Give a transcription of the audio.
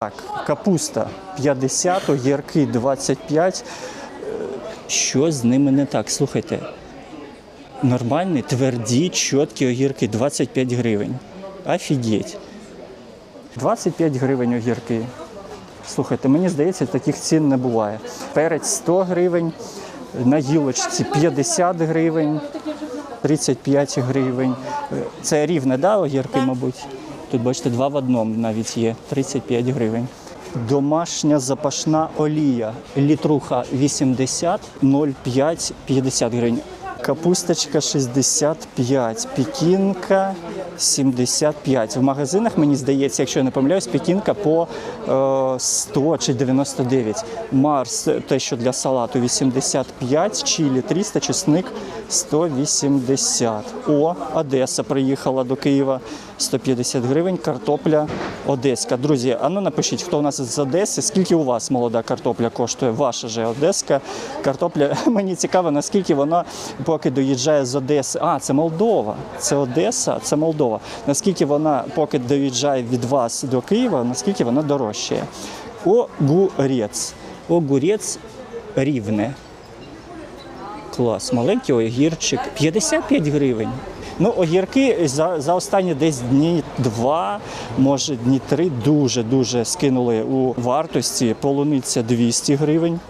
Так, капуста 50, огірки 25. Е, Що з ними не так? Слухайте. Нормальні, тверді, чіткі огірки 25 гривень. Офігеть. 25 гривень огірки. Слухайте, мені здається, таких цін не буває. Перець 100 гривень, на гілочці 50 гривень, 35 гривень. Е, Це рівне, да, огірки, мабуть? Тут, бачите, два в одному навіть є, 35 гривень. Домашня запашна олія. Літруха 80, 0,5, 50 гривень. Капусточка 65, пекінка 75. В магазинах, мені здається, якщо я не помиляюсь, пекінка по е, 100 чи 99. Марс, те, що для салату 85, чилі 300, чесник 180. О, Одеса приїхала до Києва 150 гривень, картопля одеська. Друзі, а ну напишіть, хто у нас з Одеси, скільки у вас молода картопля коштує, ваша же одеська картопля. Мені цікаво, наскільки вона поки доїжджає з Одеси. А, це Молдова. Це Одеса, це Молдова. Наскільки вона поки доїжджає від вас до Києва, наскільки вона дорожчає. Огурець. Огурець рівне. Клас, маленький огірчик, 55 гривень. Ну, огірки за, за останні десь дні два, може дні три, дуже дуже скинули у вартості. Полуниця 200 гривень,